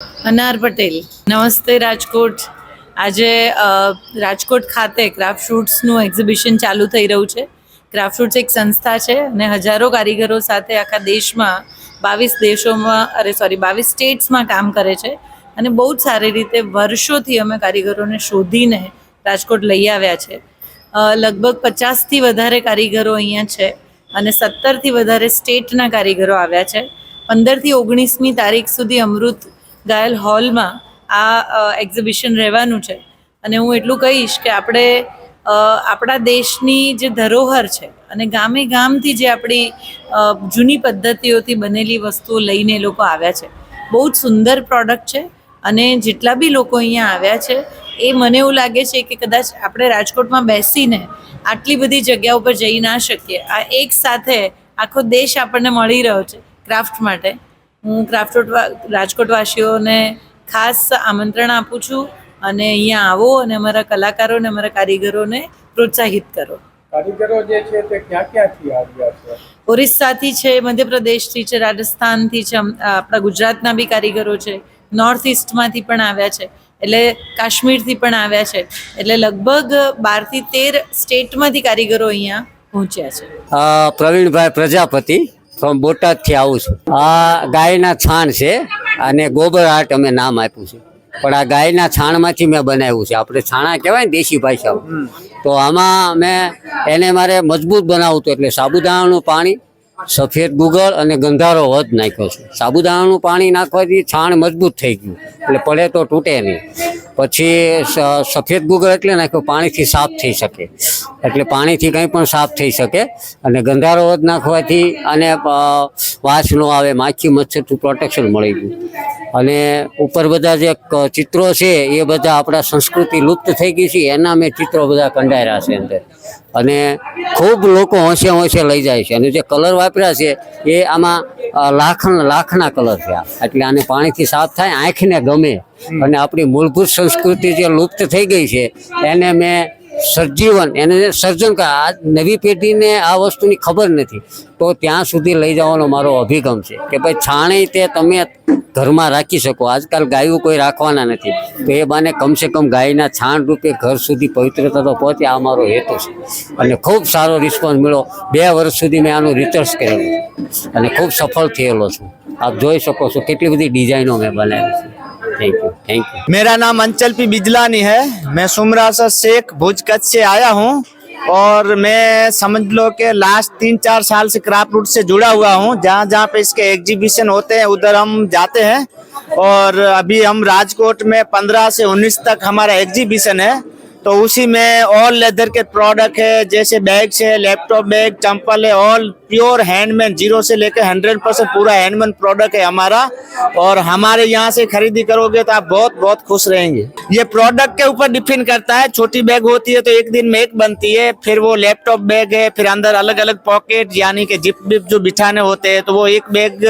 અનાર પટેલ. નમસ્તે રાજકોટ. આજે રાજકોટ ખાતે ક્રાફ્ટ ફ્રૂટ્સનું એક્ઝિબિશન ચાલુ થઈ રહ્યું છે. ક્રાફ્ટ ફ્રૂટ્સ એક સંસ્થા છે અને હજારો કારીગરો સાથે આખા દેશમાં, બાવીસ દેશોમાં, અરે સોરી બાવીસ સ્ટેટ્સમાં કામ કરે છે. અને બહુ જ સારી રીતે વર્ષોથી અમે કારીગરોને શોધીને રાજકોટ લઈ આવ્યા છે. લગભગ પચાસથી વધારે કારીગરો અહીંયા છે અને સત્તરથી વધારે સ્ટેટના કારીગરો આવ્યા છે. પંદરથી ઓગણીસમી તારીખ સુધી અમૃત ઘાયલ હોલમાં આ એક્ઝિબિશન રહેવાનું છે. અને હું એટલું કહીશ કે આપણે આપણા દેશની જે ધરોહર છે અને ગામે ગામથી જે આપણી જૂની પદ્ધતિઓથી બનેલી વસ્તુઓ લઈને એ લોકો આવ્યા છે. બહુ જ સુંદર પ્રોડક્ટ છે અને જેટલા બી લોકો અહીંયા આવ્યા છે, એ મને એવું લાગે છે કે કદાચ આપણે રાજકોટમાં બેસીને આટલી બધી જગ્યા ઉપર જઈ ના શકીએ. આ એક સાથે આખો દેશ આપણને મળી રહ્યો છે ક્રાફ્ટ માટે. હું ક્રાફ્ટ રાજકોટવાસીઓને ખાસ આમંત્રણ આપું છું અને અહીંયા આવો અને અમારા કલાકારોને અમારા કારીગરોને પ્રોત્સાહિત કરો. કારીગરો જે છે તે ક્યાં ક્યાંથી આવ્યા છે? ઓરિસ્સાથી છે મધ્યપ્રદેશથી છે રાજસ્થાનથી છે આપણા ગુજરાતના બી કારીગરો છે નોર્થ ઇસ્ટમાંથી પણ આવ્યા છે એટલે કાશ્મીરથી પણ આવ્યા છે એટલે લગભગ બારથી તેર સ્ટેટમાંથી કારીગરો અહીંયા પહોંચ્યા છે. પ્રવીણભાઈ પ્રજાપતિ ફ્રોમ બોટાદથી આવું છું. આ ગાયના છાણ છે અને ગોબર આર્ટ અમે નામ આપ્યું છે. પણ આ ગાયના છાણમાંથી મેં બનાવ્યું છે. આપણે છાણા કહેવાય ને દેશી ભાષામાં. તો આમાં મેં એને મારે મજબૂત બનાવવું હતું એટલે સાબુદાણાનું પાણી સફેદ ગુગળ અને ગંધારો વધ નાખ્યો છે. સાબુદાણાનું પાણી નાખવાથી છાણ મજબૂત થઈ ગયું. એટલે પડે તો તૂટે નહીં. પછી સફેદ ગુગળ એટલે નાખ્યો. પાણીથી સાફ થઈ શકે. એટલે પાણીથી કંઈ પણ સાફ થઈ શકે. અને ગંધારો વધ નાખવાથી અને વાસ ન આવે, માખી મચ્છરથી પ્રોટેક્શન મળી ગયું. અને ઉપર બધા જે ચિત્રો છે, એ બધા આપણા સંસ્કૃતિ લુપ્ત થઈ ગઈ છે. એના મેં ચિત્રો બધા કંડાર્યા છે અંદર. અને ખૂબ લોકો હોંશે હોંશે લઈ જાય છે. અને જે કલર વાપર્યા છે, એ આમાં લાખ, લાખના કલર છે એટલે આને પાણીથી સાફ થાય, આંખને ગમે. અને આપણી મૂળભૂત સંસ્કૃતિ જે લુપ્ત થઈ ગઈ છે, એને મેં સજીવન, એને સર્જન આ નવી પેઢીને આ વસ્તુની ખબર નથી. તો ત્યાં સુધી લઈ જવાનો મારો અભિગમ છે કે ભાઈ છાણે તે તમે ઘરમાં રાખી શકો. આજકાલ ગાયું કોઈ રાખવાના નથી. તો એ બાને કમસે કમ ગાયના છાણ રૂપે ઘર સુધી પવિત્રતા તો પહોંચે, આ મારો હેતુ છે. અને ખૂબ સારો રિસ્પોન્સ મળ્યો. બે વર્ષ સુધી મેં આનું રિસર્ચ કરેલું અને ખૂબ સફળ થયેલો છું. આપ જોઈ શકો છો કેટલી બધી ડિઝાઇનો મેં બનાવી છે. थैंक यू थैंक यू मेरा नाम अंचल पी बिजलानी है। मैं सुमरासा शेख भोजकच से आया हूँ और मैं समझ लो कि लास्ट तीन चार साल से क्राफ्ट रूट से जुड़ा हुआ हूँ। जहाँ जहाँ पे इसके एग्जीबिशन होते हैं, उधर हम जाते हैं। और अभी हम राजकोट में पंद्रह से उन्नीस तक हमारा एग्जीबिशन है। तो उसी में ऑल लेदर के प्रोडक्ट है, जैसे बैग्स है लैपटॉप बैग चंपल है ऑल प्योर हैंडमेड ज़ीरो से लेकर हंड्रेड परसेंट पूरा हैंडमेड प्रोडक्ट है हमारा। और हमारे यहाँ से खरीदी करोगे तो आप बहुत बहुत खुश रहेंगे। ये प्रोडक्ट के ऊपर डिपेंड करता है। छोटी बैग होती है तो एक दिन में एक बनती है, फिर वो लैपटॉप बैग है, फिर अंदर अलग अलग पॉकेट यानी कि जिप विप जो बिठाने होते हैं तो वो एक बैग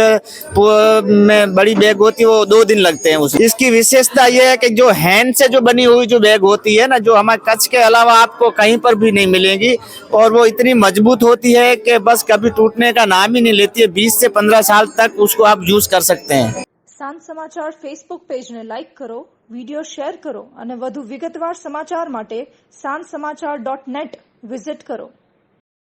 में बड़ी बैग होती है, वो दो दिन लगते हैं उसमें इसकी विशेषता ये है कि जो हैंड से जो बनी हुई जो बैग होती है ना, जो हमारे कच्छ के अलावा आपको कहीं पर भी नहीं मिलेगी, और वो इतनी मज़बूत होती है कि बस कभी टूटने का नाम ही नहीं लेती है बीस से पंद्रह साल तक उसको आप यूज कर सकते हैं સાંજ સમાચાર ફેસબુક પેજને લાઇક કરો વિડિયો શેર કરો અને વધુ વિગતવાર સમાચાર માટે સાંજ સમાચાર ડોટ નેટ વિઝિટ કરો